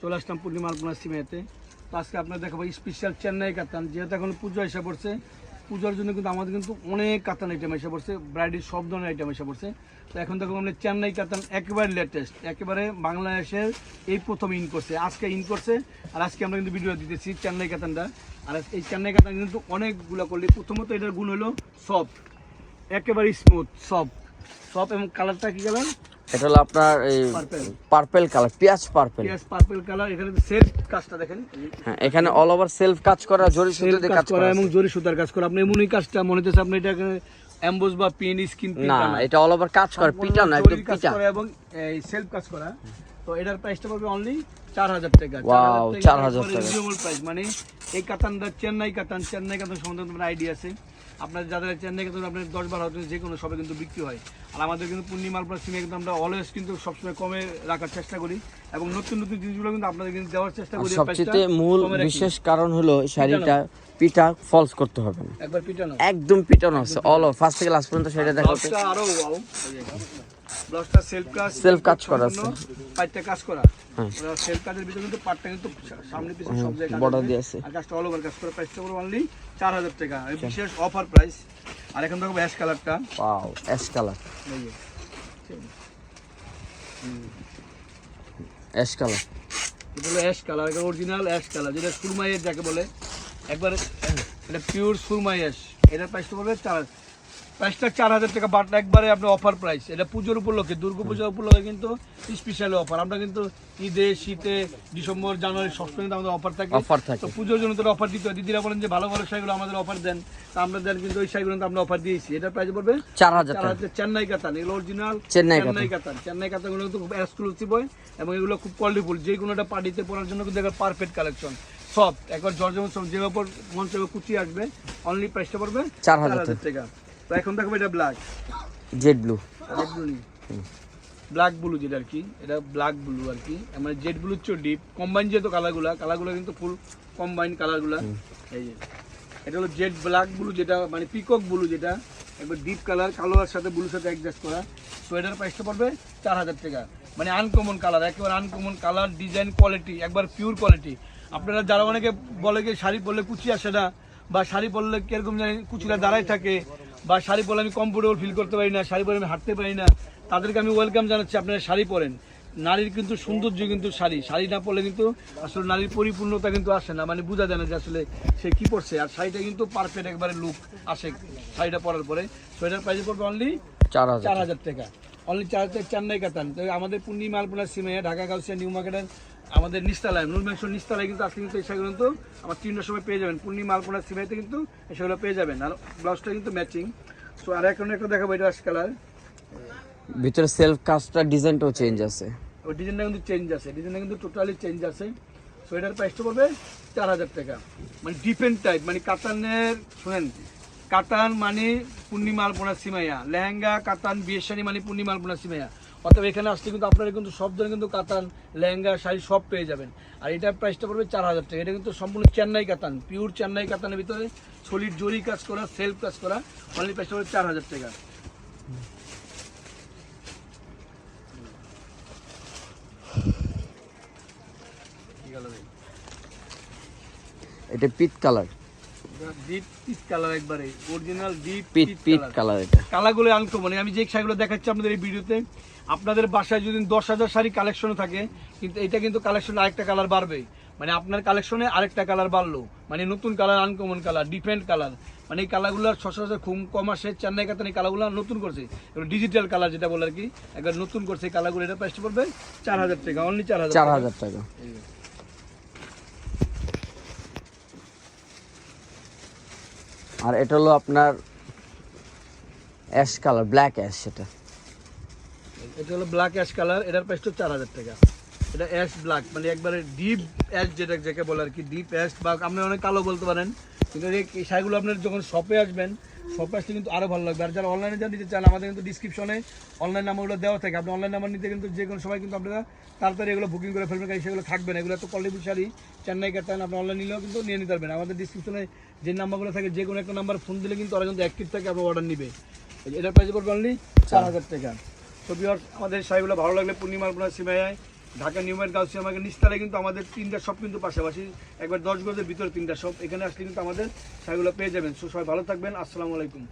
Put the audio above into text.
চলে আসলাম পূর্ণিমা আলপনা সিমেতে। তো আজকে আপনার দেখাবো স্পেশাল চেন্নাই কাতান, যেহেতু এখন পুজো এসে পড়ছে। পুজোর জন্য কিন্তু আমাদের কিন্তু অনেক কাতান আইটেম এসে পড়ছে ব্রাইডের সব ধরনের আইটেম এসে পড়ছে। তো এখন দেখো আমরা চেন্নাই কাতান একেবারে লেটেস্ট একেবারে বাংলাদেশের এই প্রথম ইন করছে। আজকে ইন করছে, আর আজকে আমরা কিন্তু ভিডিও দিতেছি চেন্নাই কাতানটা। আর এই চেন্নাই কাতান কিন্তু অনেকগুলো করলে প্রথমত এটার গুণ হলো সফট একেবারে স্মুথ সফট সফট এবং কালারটা কি কালার এটা হলো আপনার এই. পার্পেল কালার পেঁয়াজ পার্পেল পেঁয়াজ পার্পল কালার এখানে সেলফ কাজটা দেখেন। হ্যাঁ এখানে অল ওভার সেলফ কাজ করা জরি দিয়ে কাজ করা এবং জরি সুতার কাজ করা। আপনি এমনই কাজটা মনে হচ্ছে আপনি এটা অ্যাম্বোস বা পেন স্কিন না এটা অল ওভার কাজ করে পিটা না একদম পিটা এবং এই সেলফ কাজ করা। তো এটার প্রাইসটা পড়বে অনলি চার হাজার টাকা। Wow, 4,000 টাকা। রিজনেবল প্রাইস মানে এই কাতানটা চেন্নাই কাতান চেন্নাই কাতান সম্বন্ধে তোমার আইডিয়া আছে। আপনার যাদের চেন্নাই কাতান আপনার দশ বারো যে কোনো সবে কিন্তু বিক্রি হয়। আর আমাদের কিন্তু পূর্ণিমার প্রায় সিমে কিন্তু আমরা অলওয়েজ কিন্তু সবসময় কমে রাখার চেষ্টা করি এবং নতুন নতুন জিনিসগুলো কিন্তু আপনাদের কিন্তু দেওয়ার চেষ্টা করি সবচেয়ে মূল বিশেষ কারণ হলো শাড়িটা পিটা ফলস করতে হবে না। একবার পিটানো একদম পিটানো আছে অল ফার্স্ট থেকে লাস্ট পর্যন্ত শাড়িটা দেখা আরও ব্লাউজটা সেলফ কাজ Self কাজ করা আছে। পাটটা কাজ করা। সেলফ কাজের ভিতরে কিন্তু পাটটা কিন্তু সামনে পিছনে সব জায়গায় border দিয়ে আছে। আর কাজটা অল ওভার কাজ করা প্রাইসটা পুরো অনলি 4000 টাকা। এই বিশেষ অফার প্রাইস আর এখন দেখো অ্যাশ কালারটা wow ash colour ash colour এটা হলো অ্যাশ কালার এটা অরিজিনাল অ্যাশ কালার যেটা সুরমাইয়ের যাকে বলে। একবার এটা পিওর সুরমাই অ্যাশ এটার প্রাইসটা পড়বে চার প্রাইসটা চার হাজার টাকা বাট একবারে আপনার অফার প্রাইস এটা পুজোর উপলক্ষে দুর্গা পূজার উপলক্ষে কিন্তু স্পেশাল অফার আমরা কিন্তু ঈদে শীতে ডিসেম্বর জানুয়ারি সবসময় কিন্তু আমাদের অফার থাকে। অফার থাকে। তো পুজোর জন্য তো অফার দিতে হয়। দিদিরা বলেন যে ভালো ভালো শাড়িগুলো আমাদের অফার দেন। তা আমরা দেন কিন্তু ওই শাড়িগুলো আমরা অফার দিয়েছি। এটার প্রাইস পড়বে চার হাজার চেন্নাই কাতান। এগুলো অরিজিনাল চেন্নাই চেন্নাই কাতান। চেন্নাই কাতানগুলো কিন্তু খুব এক্সক্লুসিভ হয় এবং এগুলো খুব কোয়ালিটিফুল যে কোনোটা পার্টিতে পরার জন্য কিন্তু পারফেক্ট কালেকশন সব একবার জর্জম সব যে ওপর মঞ্চ কুচি আসবে অনলি প্রাইসটা পড়বে চার হাজার টাকা। তো এখন দেখো এটা black jade blue black blue যেটা আর কি এটা ব্ল্যাক ব্লু আর কি। মানে জেড ব্লু চেয়ে ডিপ কম্বাইন যেহেতু কালারগুলো কালারগুলো কিন্তু ফুল কম্বাইন কালারগুলো। এই যে এটা হলো জেড ব্ল্যাক ব্লু যেটা মানে পিকক ব্লু যেটা একবার ডিপ কালার কালো আর সাথে ব্লুর সাথে অ্যাডজাস্ট করা। তো এটার প্রাইসটা পড়বে চার হাজার টাকা। মানে আনকমন কালার একেবারে আনকমন কালার ডিজাইন কোয়ালিটি একবার পিওর কোয়ালিটি আপনারা যারা অনেকে বলে যে শাড়ি পরলে কুচি আসে না বা শাড়ি পরলে কীরকম জানি কুচিটা দাঁড়ায় থাকে বা শাড়ি পরে আমি কমফোর্টেবল ফিল করতে পারি না শাড়ি পরে আমি হাঁটতে পারি না। তাদেরকে আমি ওয়েলকাম জানাচ্ছি আপনারা শাড়ি পরেন। নারীর কিন্তু সৌন্দর্য কিন্তু শাড়ি। শাড়ি না পরলে কিন্তু আসলে নারীর পরিপূর্ণতা কিন্তু আসে না। মানে বোঝা যায় না যে আসলে সে কি পরছে। আর শাড়িটা কিন্তু পারফেক্ট একবারে লুক আসে শাড়িটা পরার পরে। সোয়েটার প্রাইস পড়বে অনলি চার হাজার টাকা। অনলি চার হাজার চেন্নাই কাতান তো আমাদের পূর্ণিমা আলপনা সিমে ঢাকা গাউসিয়া নিউ মার্কেটের আমাদের নিস্তালায় নুর মাংস নিস্তালায় কিন্তু আসলে কিন্তু সেগুলো কিন্তু আমার তিনটার সময় পেয়ে যাবেন। পূর্ণিমা আলপনা সিমাইতে কিন্তু সেগুলো পেয়ে যাবেন। আর ব্লাউজটা কিন্তু ম্যাচিং সো আর এখন একটা দেখাবো এটা আশ কালার। ভিতরে সেলফ কাজটা ডিজাইনটাও চেঞ্জ আছে। ওই ডিজাইনটা কিন্তু চেঞ্জ আছে। ডিজাইনটা কিন্তু টোটালি চেঞ্জ আছে। সো এটার প্রাইসটা পড়বে চার হাজার টাকা। মানে ডিফেন্ট টাইপ মানে কাতানের শুনেন কাতান মানে পূর্ণিমা আলপনা সিমাইয়া। লেহেঙ্গা কাতান বিয়ের শাড়ি মানে পূর্ণিমা আলপনা সিমাইয়া। অর্থাৎ এখানে আসলে কিন্তু আপনারা কিন্তু সব ধরনের কিন্তু কাতান, লেহেঙ্গা, শাড়ি সব পেয়ে যাবেন। আর এটার প্রাইসটা পড়বে চার হাজার টাকা। এটা কিন্তু সম্পূর্ণ চেন্নাই কাতান পিওর চেন্নাই কাতানের ভিতরে সলিড জরি কাজ করা সেলফ কাজ করা অনলি প্রাইসটা পড়বে চার হাজার টাকা? এটা peach colour. Deep peach colour একবারে অরিজিনাল ডিপ কালার এটা। কালারগুলো আনকমন আমি যে শাড়িগুলো দেখাচ্ছি আপনাদের এই ভিডিওতে আপনাদের বাসায় যদি দশ হাজার শাড়ি কালেকশন থাকে কিন্তু এটা কিন্তু কালেকশন আরেকটা কালার বাড়বে। মানে আপনার কালেকশনে আরেকটা কালার বাড়লো। মানে নতুন colour uncommon colour different colour মানে এই কালারগুলো সচরাচর খুব কম আসে। চেন্নাই কাতান এই কালারগুলো নতুন করছে। ডিজিটাল কালার যেটা বলে আর কি একবার নতুন করছে এই কালারগুলো এটা প্রাইসটা পড়বে চার হাজার টাকা অনলি চার হাজার চার হাজার টাকা। আর এটা হলো আপনার অ্যাশ কালার ব্ল্যাক অ্যাশ সেটা এটা হলো ব্ল্যাক অ্যাশ কালার এটার প্রাইস তো চার হাজার টাকা। এটা অ্যাশ ব্ল্যাক মানে একবারে ডিপ অ্যাশ যেটা যাকে বলে আর কি ডিপ অ্যাশ বা আপনি অনেক কালো বলতে পারেন। কিন্তু এই শাড়িগুলো আপনার যখন শপে আসবেন শপে আসলে কিন্তু আরও ভালো লাগবে। আর যারা অনলাইনে যা নিতে চান আমাদের কিন্তু ডিসক্রিপশনে অনলাইন নাম্বারগুলো দেওয়া থাকে। আপনি অনলাইন নাম্বার নিতে কিন্তু যে কোনো সময় কিন্তু আপনারা তাড়াতাড়ি এগুলো বুকিং করে ফেলবেন কারণ সেগুলো থাকবে না। এগুলো তো কোয়ালিটি শাড়ি চেন্নাই কাটান আপনি অনলাইন নিলেও কিন্তু নিয়ে নিতে পারবেন। আমাদের ডিসক্রিপশনে যে নাম্বারগুলো থাকে যে কোনো একটা নাম্বার ফোন দিলে কিন্তু ওরা কিন্তু অ্যাক্টিভ থাকে আপনার অর্ডার নিবে। এটার প্রাইস পড়বে অনলি চার হাজার টাকা। তো ভিউয়ার্স আমাদের শাড়িগুলো ভালো লাগলে পূর্ণিমার আপনার সিমাইয়ায় ঢাকা নিউমের গাউসি আমাকে নিস্তারে কিন্তু আমাদের তিনটা শপ কিন্তু পাশাপাশি, একবার দশ গজের ভিতরে তিনটা শপ এখানে আসলে কিন্তু আমাদের সাইগুলো পেয়ে যাবেন। সবাই ভালো থাকবেন। আসসালামু আলাইকুম।